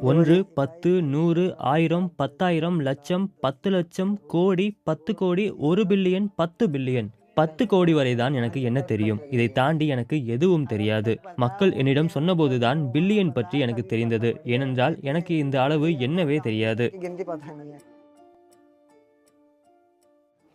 ஒன்று பத்து நூறு ஆயிரம் பத்தாயிரம் லட்சம் பத்து லட்சம் கோடி பத்து கோடி ஒரு பில்லியன் பத்து பில்லியன். பத்து கோடி வரை தான் எனக்கு என்ன தெரியும்? இதை தாண்டி எனக்கு எதுவும் தெரியாது. மக்கள் என்னிடம் சொன்னபோதுதான் பில்லியன் பற்றி எனக்கு தெரிந்தது. ஏனென்றால் எனக்கு இந்த அளவு என்னவே தெரியாது.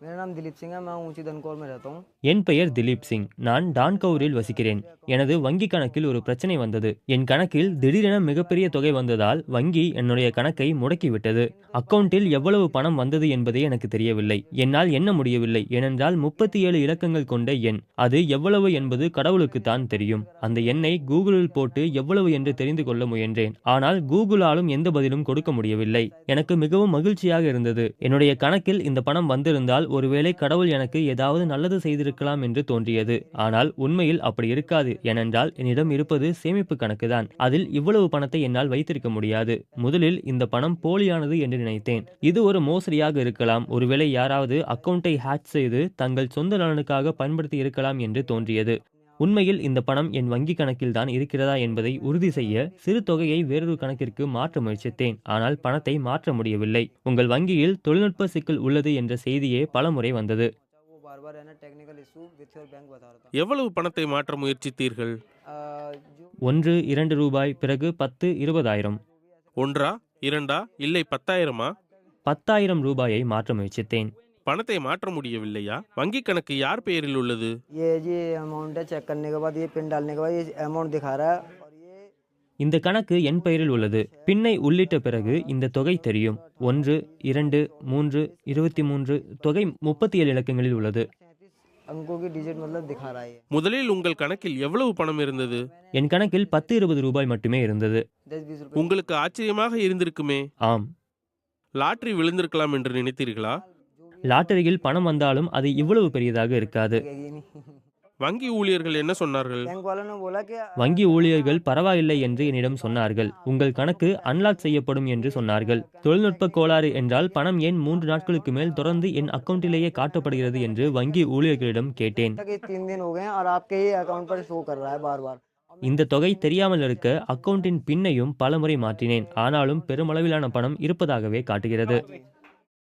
मेरा नाम दिलीप सिंह है मैं ऊंची धनकौर में रहता हूँ என் பெயர் திலீப் சிங் நான் டான்கவுரில் வசிக்கிறேன் எனது வங்கி கணக்கில் ஒரு பிரச்சனை வந்தது என் கணக்கில் திடீரென மிகப்பெரிய தொகை வந்ததால் வங்கி என்னுடைய கணக்கை முடக்கிவிட்டது அக்கவுண்டில் எவ்வளவு பணம் வந்தது என்பதே எனக்கு தெரியவில்லை என்னால் எண்ண முடியவில்லை ஏனென்றால் முப்பத்தி ஏழு இலக்கங்கள் கொண்ட எண் அது எவ்வளவு என்பது கடவுளுக்குத்தான் தெரியும் அந்த எண்ணை கூகுளில் போட்டு எவ்வளவு என்று தெரிந்து கொள்ள முயன்றேன் ஆனால் கூகுளாலும் எந்த பதிலும் கொடுக்க முடியவில்லை எனக்கு மிகவும் மகிழ்ச்சியாக இருந்தது என்னுடைய கணக்கில் இந்த பணம் வந்திருந்தால் ஒருவேளை கடவுள் எனக்கு ஏதாவது நல்லது செய்திருக்கலாம் என்று தோன்றியது. ஆனால் உண்மையில் அப்படி இருக்காது. ஏனென்றால் என்னிடம் இருப்பது சேமிப்பு கணக்குதான். அதில் இவ்வளவு பணத்தை என்னால் வைத்திருக்க முடியாது. முதலில் இந்த பணம் போலியானது என்று நினைத்தேன். இது ஒரு மோசடியாக இருக்கலாம். ஒருவேளை யாராவது அக்கவுண்டை ஹேக் செய்து தங்கள் சொந்த நலனுக்காக பயன்படுத்தி இருக்கலாம் என்று தோன்றியது. உண்மையில் இந்த பணம் என் வங்கி கணக்கில் தான் இருக்கிறதா என்பதை உறுதி செய்ய சிறு தொகையை வேறொரு கணக்கிற்கு மாற்ற முயற்சித்தேன். ஆனால் பணத்தை மாற்ற முடியவில்லை. உங்கள் வங்கியில் தொழில்நுட்ப சிக்கல் உள்ளது என்ற செய்தியே பலமுறை வந்தது. எவ்வளவு பணத்தை மாற்ற முயற்சித்தீர்கள்? ஒன்று இரண்டு ரூபாய் பிறகு பத்து இருபதாயிரம். ஒன்றா இரண்டா இல்லை பத்தாயிரமா? பத்தாயிரம் ரூபாயை மாற்ற முயற்சித்தேன். பணத்தை மாற்ற முடியவில்லையா? வங்கி கணக்கு யார் பெயரில் உள்ளது? இந்த கணக்கு என் பெயரில் உள்ளது. பின்னை உள்ளிட்ட பிறகு இந்த தொகை தெரியும். ஒன்று இரண்டு மூன்று இருபத்தி மூன்று தொகை முப்பத்தி ஏழு இலக்கங்களில் உள்ளது. முதலில் உங்கள் கணக்கில் எவ்வளவு பணம் இருந்தது? என் கணக்கில் பத்து இருபது ரூபாய் மட்டுமே இருந்தது. உங்களுக்கு ஆச்சரியமாக இருந்திருக்குமே? ஆம். லாட்ரி விழுந்திருக்கலாம் என்று நினைத்தீர்களா? லாட்டரியில் பணம் வந்தாலும் அது இவ்வளவு பெரியதாக இருக்காது. வங்கி ஊழியர்கள் என்ன சொன்னார்கள்? வங்கி ஊழியர்கள் பரவாயில்லை என்று என்னிடம் சொன்னார்கள். உங்கள் கணக்கு அன்லாக் செய்யப்படும் என்று சொன்னார்கள். தொழில்நுட்ப கோளாறு என்றால் பணம் ஏன் மூன்று நாட்களுக்கு மேல் தொடர்ந்து என் அக்கௌண்ட்டிலேயே காட்டப்படுகிறது என்று வங்கி ஊழியர்களிடம் கேட்டேன். இந்த தொகை தெரியாமல் இருக்க அக்கவுண்டின் பின்னையும் பலமுறை மாற்றினேன். ஆனாலும் பெருமளவிலான பணம் இருப்பதாகவே காட்டுகிறது.